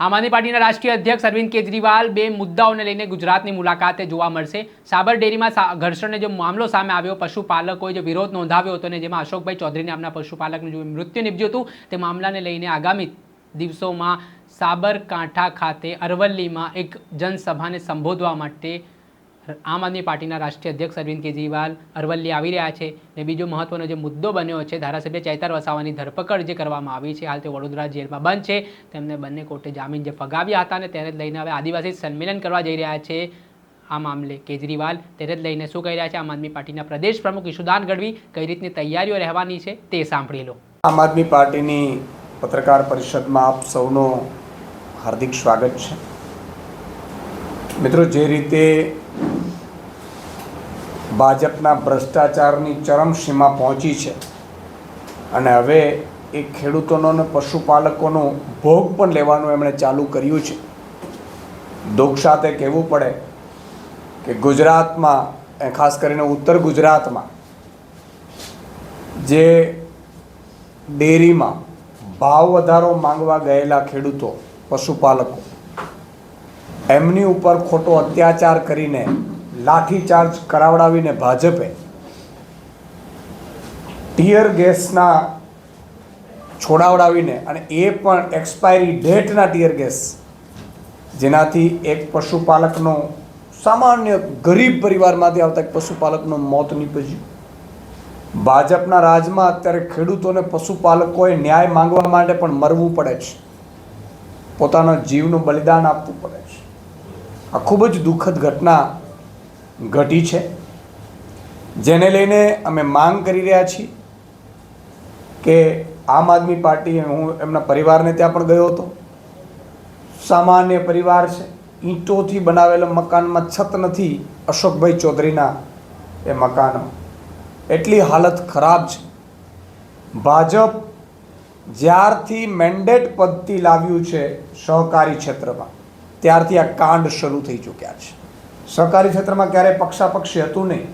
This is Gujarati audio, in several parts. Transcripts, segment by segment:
આમ આદમી પાર્ટીના રાષ્ટ્રીય અધ્યક્ષ અરવિંદ કેજરીવાલ બે મુદ્દાઓને લઈને ગુજરાતની મુલાકાતે જોવા મળશે. સાબર ડેરીમાં ઘર્ષણને જે મામલો સામે આવ્યો, પશુપાલકોએ જે વિરોધ નોંધાવ્યો હતો અને જેમાં અશોકભાઈ ચૌધરી નામના પશુપાલકનું જે મૃત્યુ નીપજ્યું હતું, તે મામલાને લઈને આગામી દિવસોમાં સાબરકાંઠા ખાતે અરવલ્લીમાં એક જનસભાને સંબોધવા માટે આમ આદમી પાર્ટીના રાષ્ટ્રીય અધ્યક્ષ અરવિંદ કેજરીવાલ અરવલ્લી આવી રહ્યા છે ને બીજો મહત્વનો જે મુદ્દો બન્યો છે, ધારાસભ્ય ચૈતર વસાવાની ધરપકડ જે કરવામાં આવી છે, હાલ તે વડોદરા જેલમાં બંધ છે. તેમને બંને કોર્ટે જામીન જે ફગાવ્યા હતા ને તેને લઈને હવે આદિવાસી સંમેલન કરવા જઈ રહ્યા છે. આ મામલે કેજરીવાલ તેને જ લઈને શું કહી રહ્યા છે? આમ આદમી પાર્ટીના પ્રદેશ પ્રમુખ ઈશુદાન ગઢવી કઈ રીતની તૈયારીઓ રહેવાની છે તે સાંભળી લો. આમ આદમી પાર્ટીની પત્રકાર પરિષદમાં આપ સૌનો હાર્દિક સ્વાગત છે. મિત્રો, જે રીતે ભાજપના ભ્રષ્ટાચારની ચરમસીમા પહોંચી છે. અને હવે એ ખેડૂતોનો અને પશુપાલકોનો ભોગ પણ લેવાનું એમણે ચાલુ કર્યું છે. દુઃખ સાથે કહેવું પડે કે ગુજરાતમાં એ ખાસ કરીને ઉત્તર ગુજરાતમાં, જે ડેરીમાં ભાવ વધારો માંગવા ગયેલા ખેડૂતો, પશુપાલકો, એમની ઉપર ખોટો અત્યાચાર કરીને લાઠીચાર્જ કરાવડાવીને ભાજપે ટીયર ગેસના છોડાવડાવીને અને એ પણ એક્સપાયરી ડેટના ટીયર ગેસ, જેનાથી એક પશુપાલકનો સામાન્ય ગરીબ પરિવારમાંથી આવતા એક પશુપાલકનું મોત નીપજ્યું. ભાજપના રાજમાં અત્યારે ખેડૂતોને પશુપાલકોએ ન્યાય માંગવા માટે પણ મરવું પડે છે. પોતાના જીવનું બલિદાન આપવું પડે છે. આ ખૂબ જ દુઃખદ ઘટના ઘટી છે. જેને લઈને અમે માંગ કરી રહ્યા છીએ કે આમ આદમી પાર્ટી, હું એમના પરિવારને ત્યાં પણ ગયો હતો. સામાન્ય પરિવાર છે. ઈંટોથી બનાવેલા મકાનમાં છત નથી અશોકભાઈ ચૌધરીના એ મકાન. એટલી હાલત ખરાબ છે. ભાજપ જ્યારથી મેન્ડેટ પદ્ધતિ લાવ્યું છે સહકારી ક્ષેત્રમાં, ત્યારથી આ કાંડ શરૂ થઈ ચૂક્યા છે. સહકારી ક્ષેત્રમાં ક્યારેય પક્ષાપક્ષી હતું નહીં.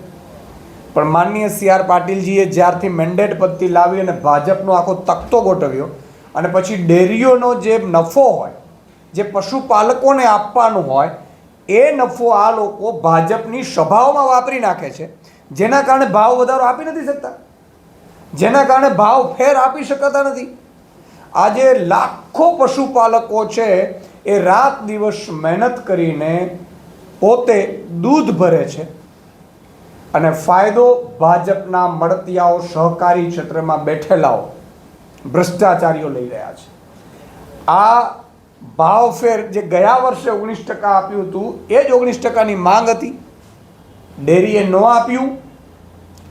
પણ માનનીય સી આર પાટીલજીએ જ્યારથી મેન્ડેટ પદ્ધતિ લાવી અને ભાજપનો આખો તખતો ગોઠવ્યો અને પછી ડેરીઓનો જે નફો હોય, જે પશુપાલકોને આપવાનું હોય, એ નફો આ લોકો ભાજપની સભાઓમાં વાપરી નાખે છે. જેના કારણે ભાવ વધારો આપી નથી શકતા. જેના કારણે ભાવ ફેર આપી શકાતા નથી. આજે લાખો પશુપાલકો છે, એ રાત દિવસ મહેનત કરીને પોતે દૂધ ભરે છે અને ફાયદો ભાજપના મળતિયાઓ સહકારી ક્ષેત્રમાં બેઠેલાઓ ભ્રષ્ટાચારીઓ લઈ રહ્યા છે. આ ભાવ ફેર જે ગયા વર્ષે ઓગણીસ ટકા આપ્યું હતું, એ જ ઓગણીસ ટકાની માંગ હતી. ડેરીએ ન આપ્યું,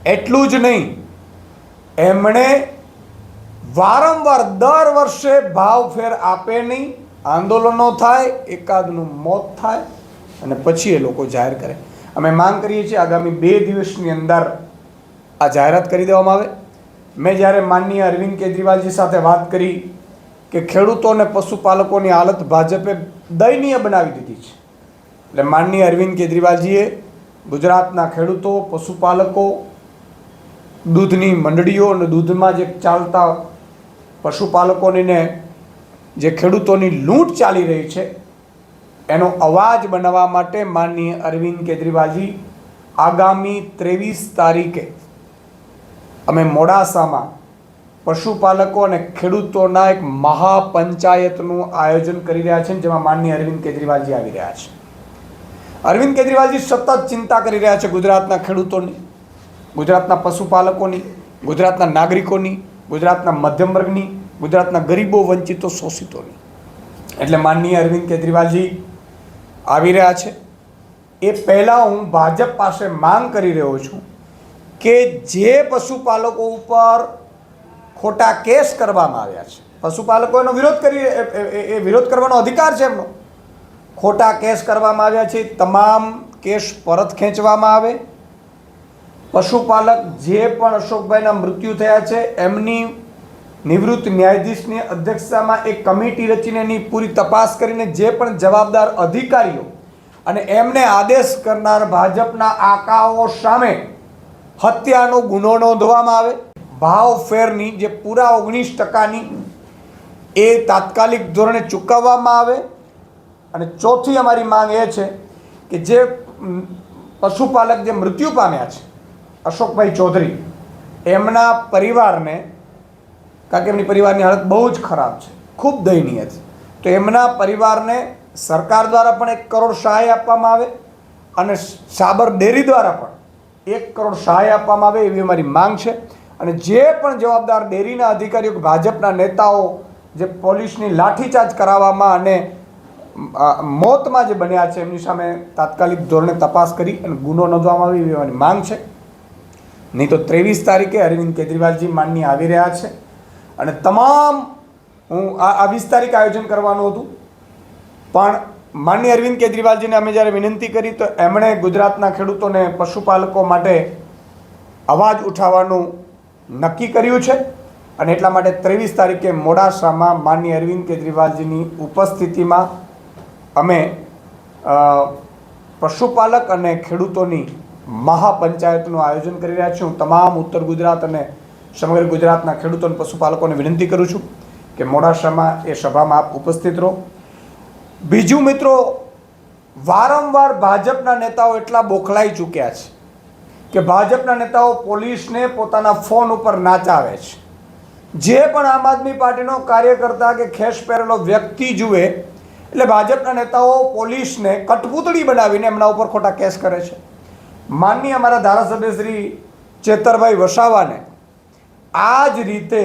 એટલું જ નહીં, એમણે વારંવાર દર વર્ષે ભાવ ફેર આપે નહીં, આંદોલનો થાય, એકાદનું મોત થાય અને પછી એ લોકો જાહેર કરે. અમે માંગ કરીએ છીએ આગામી બે દિવસની અંદર આ જાહેરાત કરી દેવામાં આવે. મેં જ્યારે માનનીય અરવિંદ કેજરીવાલજી સાથે વાત કરી કે ખેડૂતો અને પશુપાલકોની હાલત ભાજપે દયનીય બનાવી દીધી છે. એટલે માનનીય અરવિંદ કેજરીવાલજીએ ગુજરાતના ખેડૂતો, પશુપાલકો, દૂધની મંડળીઓ અને દૂધમાં જે ચાલતા પશુપાલકોની જે ખેડૂતોની લૂંટ ચાલી રહી છે એનો અવાજ બનાવવા માટે માનનીય અરવિંદ કેજરીવાલજી, આગામી ત્રેવીસ તારીખે અમે મોડાસામાં પશુપાલકો અને ખેડૂતોના એક મહાપંચાયતનું આયોજન કરી રહ્યા છે, જેમાં માનનીય અરવિંદ કેજરીવાલજી આવી રહ્યા છે. અરવિંદ કેજરીવાલજી સતત ચિંતા કરી રહ્યા છે ગુજરાતના ખેડૂતોની, ગુજરાતના પશુપાલકોની, ગુજરાતના નાગરિકોની, ગુજરાતના મધ્યમ વર્ગની, ગુજરાતના ગરીબો વંચિતો શોષિતોની. એટલે માનનીય અરવિંદ કેજરીવાલજી આવી રહ્યા છે. એ પહેલાં હું ભાજપ પાસે માંગ કરી રહ્યો છું કે જે પશુપાલકો ઉપર ખોટા કેસ કરવામાં આવ્યા છે, પશુપાલકો એનો વિરોધ કરી, એ- વિરોધ કરવાનો અધિકાર છે એમનો. ખોટા કેસ કરવામાં આવ્યા છે, તમામ કેસ પરત ખેંચવામાં આવે. પશુપાલક જે પણ અશોકભાઈના મૃત્યુ થયા છે, એમની નિવૃત્ત ન્યાયાધીશની અધ્યક્ષતામાં એક કમિટી રચીને એની પૂરી તપાસ કરીને જે પણ જવાબદાર અધિકારીઓ અને એમને આદેશ કરનાર ભાજપના આકાઓ સામે હત્યાનો ગુનો નોંધવામાં આવે, ભાવ ફેરની જે પૂરા ઓગણીસ ટકાની એ તાત્કાલિક ધોરણે ચૂકવવામાં આવે. અને ચોથી અમારી માંગ એ છે કે જે પશુપાલક જે મૃત્યુ પામ્યા છે, અશોકભાઈ ચૌધરી, એમના પરિવારને કારણ કે એમની પરિવારની હાલત બહુ જ ખરાબ છે. ખૂબ દયનીય છે. તો એમના પરિવારને સરકાર દ્વારા પણ એક કરોડ સહાય આપવામાં આવે અને સાબર ડેરી દ્વારા પણ એક કરોડ સહાય આપવામાં આવે એવી અમારી માંગ છે. અને જે પણ જવાબદાર ડેરીના અધિકારીઓ ભાજપના નેતાઓ જે પોલીસની લાઠીચાર્જ કરાવવામાં અને મોતમાં જે બન્યા છે, એમની સામે તાત્કાલિક ધોરણે તપાસ કરી અને ગુનો નોંધવામાં આવે એવી અમારી માંગ છે. નહીં તો ત્રેવીસ તારીખે અરવિંદ કેજરીવાલજી માનની આવી રહ્યા છે. અને તમામ, હું આ આ વીસ તારીખે આયોજન કરવાનું હતું. પણ માનની અરવિંદ કેજરીવાલજીને અમે જ્યારે વિનંતી કરી, તો એમણે ગુજરાતના ખેડૂતોને પશુપાલકો માટે અવાજ ઉઠાવવાનું નક્કી કર્યું છે. અને એટલા માટે ત્રેવીસ તારીખે મોડાસામાં માનની અરવિંદ કેજરીવાલજીની ઉપસ્થિતિમાં અમે પશુપાલક અને ખેડૂતોની મહાપંચાયતનું આયોજન કરી રહ્યા છીએ. હું તમામ ઉત્તર ગુજરાત અને સમગ્ર ગુજરાતના ખેડૂતો અને પશુપાલકોને વિનંતી કરું છું કે મોડાસામાં એ સભામાં આપ ઉપસ્થિત રહો. બીજું મિત્રો, વારંવાર ભાજપના નેતાઓ એટલા બોખલાઈ ચૂક્યા છે કે ભાજપના નેતાઓ પોલીસને પોતાના ફોન ઉપર નાચાવે છે. જે પણ આમ આદમી પાર્ટીનો કાર્યકર્તા કે ખેસ પહેરેલો વ્યક્તિ જુએ, એટલે ભાજપના નેતાઓ પોલીસને કઠપૂતળી બનાવીને એમના ઉપર ખોટા કેસ કરે છે. માનનીય અમારા ધારાસભ્ય શ્રી ચેતરભાઈ વસાવાને આ જ રીતે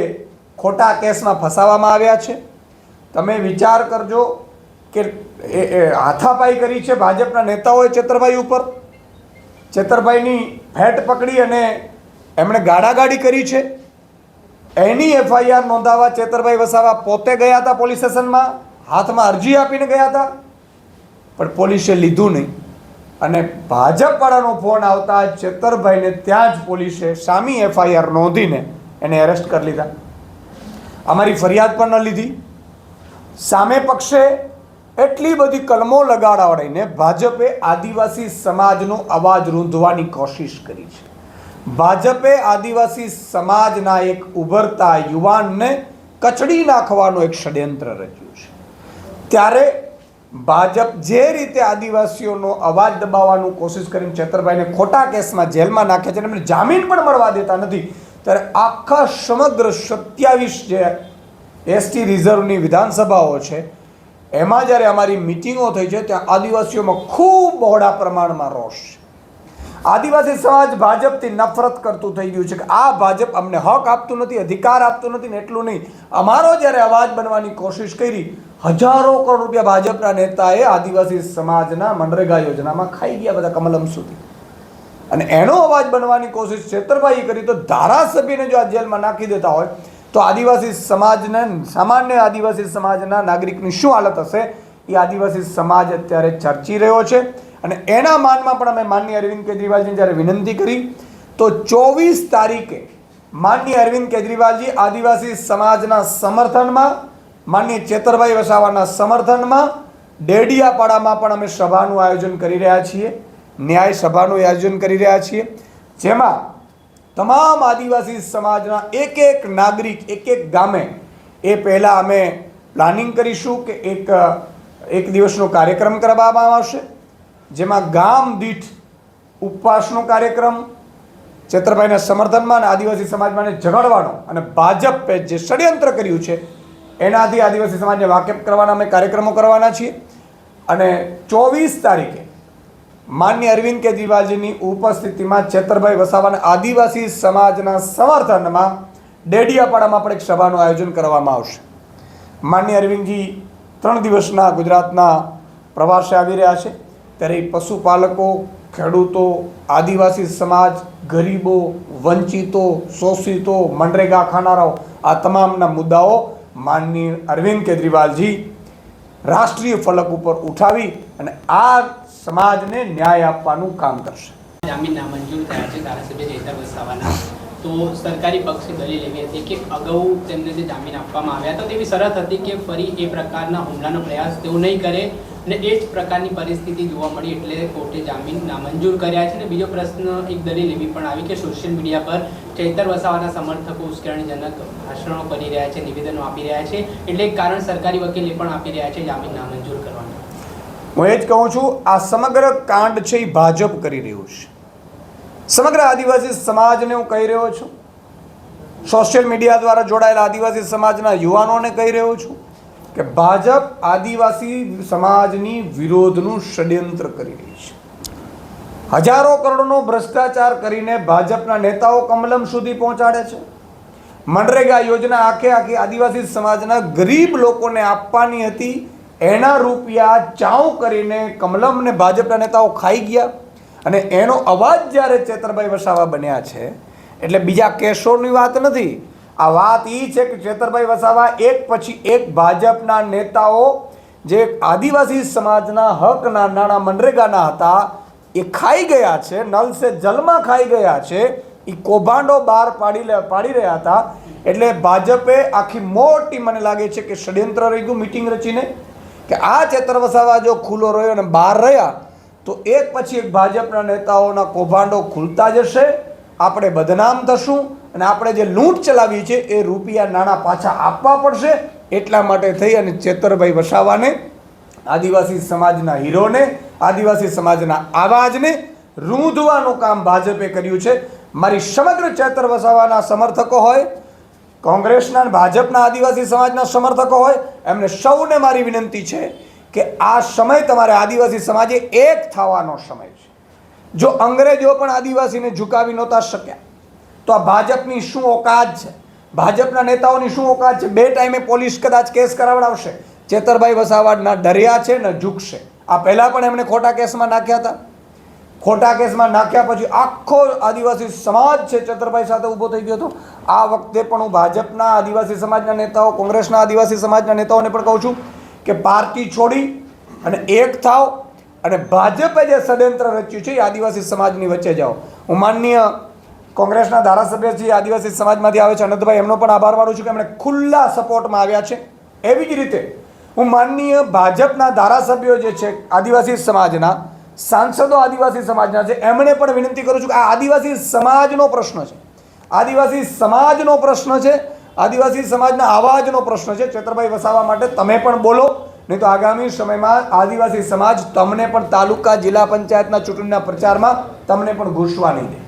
ખોટા કેસમાં ફસાવવામાં આવ્યા છે. તમે વિચાર કરજો કે હાથાપાઈ કરી છે ભાજપના નેતાઓએ ચેતરભાઈ ઉપર. ચેતરભાઈની ભેટ પકડી અને એમણે ગાડાગાડી કરી છે. એની એફઆઈઆર નોંધાવવા ચેતરભાઈ વસાવા પોતે ગયા હતા પોલીસ સ્ટેશનમાં, હાથમાં અરજી આપીને ગયા હતા. પણ પોલીસે લીધું નહીં. અને ભાજપવાળાનો ફોન આવતા ચેતરભાઈને ત્યાં જ પોલીસે સામી એફઆઈઆર નોંધીને એને એરેસ્ટ કરી લીધા. અમારી ફરિયાદ પણ ન લીધી. સામે પક્ષે એટલી બધી કલમો લગાડાવડીને ભાજપે આદિવાસી સમાજનો અવાજ રૂંધવાની કોશિશ કરી છે. ભાજપે આદિવાસી સમાજના એક ઉભરતા યુવાનને કચડી નાખવાનો એક ષડયંત્ર રચ્યું છે. ત્યારે ભાજપ જે રીતે આદિવાસીઓનો અવાજ દબાવવાનું કોશિશ કરીને છેતરભાઈને ખોટા કેસમાં જેલમાં નાખે છે અને એમને જામીન પણ મળવા દેતા નથી ત્યારે આખા સમગ્ર સત્યાવીસ જે એસટી રિઝર્વની વિધાનસભાઓ છે, એમાં જ્યારે અમારી મિટિંગો થઈ છે, ત્યાં આદિવાસીઓમાં ખૂબ બહોળા પ્રમાણમાં રોષ આદિવાસી સમાજ ભાજપથી નફરત કરતું થઈ ગયું છે કે આ ભાજપ અમને હક આપતું નથી, અધિકાર આપતું નથી ને એટલું નહીં. અમારો જ્યારે અવાજ બનવાની કોશિશ કરી, હજારો કરોડ રૂપિયા ભાજપના નેતાએ આદિવાસી સમાજના મનરેગા યોજનામાં ખાઈ ગયા બધા કમલમ સુધી. અને એનો અવાજ બનવાની કોશિશ છેતરભાઈ કરી તો ધારાસભ્યને જો આ જેલમાં નાખી દેતા હોય, તો આદિવાસી સમાજને, સામાન્ય આદિવાસી સમાજના નાગરિકની શું હાલત હશે? એ આદિવાસી સમાજ અત્યારે ચર્ચી રહ્યો છે. અને એના માનમાં પણ અમે માનનીય અરવિંદ કેજરીવાલજીને જ્યારે વિનંતી કરી, તો ચોવીસ તારીખે માનનીય અરવિંદ કેજરીવાલજી આદિવાસી સમાજના સમર્થનમાં, માનનીય ચેતરભાઈ વસાવાના સમર્થનમાં, ડેડિયાપાડામાં પણ અમે સભાનું આયોજન કરી રહ્યા છીએ. ન્યાય સભાનું આયોજન કરી રહ્યા છીએ. જેમાં તમામ આદિવાસી સમાજના એક એક નાગરિક, એક એક ગામે એ પહેલાં અમે પ્લાનિંગ કરીશું કે એક એક દિવસનો કાર્યક્રમ કરવામાં આવશે, જેમાં ગામ દીઠ ઉપવાસનો કાર્યક્રમ ચેત્રભાઈના સમર્થનમાં અને આદિવાસી સમાજમાં ઝઘડવાનો અને ભાજપે જે ષડયંત્ર કર્યું છે, એનાથી આદિવાસી સમાજને વાકેફ કરવાના અમે કાર્યક્રમો કરવાના છીએ. અને ચોવીસ તારીખે માન્ય અરવિંદ કેજરીવાલજીની ઉપસ્થિતિમાં છેતરભાઈ વસાવાના આદિવાસી સમાજના સમર્થનમાં ડેડિયાપાડામાં પણ એક સભાનું આયોજન કરવામાં આવશે. માન્ય અરવિંદજી ત્રણ દિવસના ગુજરાતના પ્રવાસે આવી રહ્યા છે. ત્યારે પશુપાલકો, ખેડૂતો, આદિવાસી સમાજ, ગરીબો, વંચિતો, શોષિતો, મનરેગા ખાનારાઓ, આ તમામના મુદ્દાઓ માનનીય અરવિંદ કેજરીવાલજી રાષ્ટ્રીય ફલક ઉપર ઉઠાવી અને આ સમાજને ન્યાય આપવાનું કામ કરશે. જામીન નામંજૂર થયા છે ધારાસભ્ય ચેતર વસાવાના. તો સરકારી પક્ષે દલીલ એવી હતી કે અગાઉ તેમને જે જામીન આપવામાં આવ્યા હતા, તેવી શરત હતી કે ફરી એ પ્રકારના હુમલાનો પ્રયાસ તેઓ નહીં કરે અને એ જ પ્રકારની પરિસ્થિતિ જોવા મળી એટલે કોર્ટે જામીન નામંજૂર કર્યા છે. અને બીજો પ્રશ્ન, એક દલીલ એવી પણ આવી કે સોશિયલ મીડિયા પર ચૈતર વસાવાના સમર્થકો ઉશ્કેરણીજનક ભાષણો કરી રહ્યા છે, નિવેદનો આપી રહ્યા છે. એટલે એક કારણ સરકારી વકીલે પણ આપી રહ્યા છે જામીન નામંજૂર હું એ જ કહું છું, આ સમગ્ર કાંડ છે એ ભાજપ કરી રહ્યું છે. સમગ્ર આદિવાસી સમાજને હું કહી રહ્યો છું. સોશિયલ મીડિયા દ્વારા જોડાયેલા આદિવાસી સમાજના યુવાનોને કહી રહ્યો છું કે ભાજપ આદિવાસી સમાજની વિરોધનું ષડયંત્ર કરી રહી છે. હજારો કરોડનો ભ્રષ્ટાચાર કરીને ભાજપના નેતાઓ કમલમ સુધી પહોંચાડે છે. મનરેગા યોજના આખે આખી આદિવાસી સમાજના ગરીબ લોકોને આપવાની હતી. એના રૂપિયા ચાઉ કરીને કમલમને ભાજપના નેતાઓ ખાઈ ગયા અને એનો અવાજ જ્યારે ચેતરભાઈ વસાવા બન્યા છે, એટલે બીજા કેસોની વાત નથી. આ વાત એ છે કે ચેતરભાઈ વસાવા એક પછી એક ભાજપના નેતાઓ જે આદિવાસી સમાજના હકના નાણાં મનરેગાના હતા, એ ખાઈ ગયા છે, નલ સે જલમાં ખાઈ ગયા છે એ કૌભાંડો બહાર પાડી પાડી રહ્યા હતા. એટલે ભાજપે આખી મોટી મને લાગે છે કે ષડયંત્ર રહી ગયું મિટિંગ રચીને. કે આ ચેતર વસાવા જો ખુલ્લો રહ્યો અને બહાર રહ્યા, તો એક પછી એક ભાજપના નેતાઓના કૌભાંડો ખુલતા જશે, આપણે બદનામ થશું અને આપણે જે લૂંટ ચલાવી છે એ રૂપિયા નાણાં પાછા આપવા પડશે, એટલા માટે થઈ અને ચેતરભાઈ વસાવાને, આદિવાસી સમાજના હીરોને, આદિવાસી સમાજના આવાજને રૂંધવાનું કામ ભાજપે કર્યું છે. મારી સમગ્ર ચેતર વસાવાના સમર્થકો હોય કોંગ્રેસના ભાજપના આદિવાસી સમાજના સમર્થકો હોય, એમને સૌને મારી વિનંતી છે કે આ સમય તમારે આદિવાસી સમાજે એક થવાનો સમય છે. જો અંગ્રેજો પણ આદિવાસીને ઝુકાવી નહોતા શક્યા, તો આ ભાજપની શું ઓકાત છે? ભાજપના નેતાઓની શું ઓકાત છે? બે ટાઈમે પોલીસ કદાચ કેસ કરાવડાવશે. ચેતરભાઈ વસાવાના ડર્યા છે ને ઝૂકશે. આ પહેલાં પણ એમણે ખોટા કેસમાં નાખ્યા હતા. ખોટા કેસમાં નાખ્યા પછી આખો આદિવાસી સમાજ છે ચતરભાઈ સાથે ઊભો થઈ ગયો હતો. આ વખતે પણ હું ભાજપના આદિવાસી સમાજના નેતાઓ, કોંગ્રેસના આદિવાસી સમાજના નેતાઓને પણ કહું છું કે પાર્ટી છોડી અને એક થાવ અને ભાજપે જે ષડયંત્ર રચ્યું છે એ આદિવાસી સમાજની વચ્ચે જાઓ. હું માનનીય કોંગ્રેસના ધારાસભ્ય છે આદિવાસી સમાજમાંથી આવે છે, અનંતભાઈ, એમનો પણ આભાર માનું છું કે એમણે ખુલ્લા સપોર્ટમાં આવ્યા છે. એવી જ રીતે હું માનનીય ભાજપના ધારાસભ્યો જે છે, આદિવાસી સમાજના સાંસદો આદિવાસી સમાજના છે. એમણે પણ વિનંતી કરું છું કે આ આદિવાસી સમાજનો પ્રશ્ન છે. આદિવાસી સમાજનો પ્રશ્ન છે. આદિવાસી સમાજના અવાજનો પ્રશ્ન છે. ચેતરભાઈ વસાવા માટે તમે પણ બોલો. નહીં તો આગામી સમયમાં આદિવાસી સમાજ તમને પણ તાલુકા જિલ્લા પંચાયતના ચૂંટણીના પ્રચારમાં તમને પણ ઘૂસવા નહીં દે.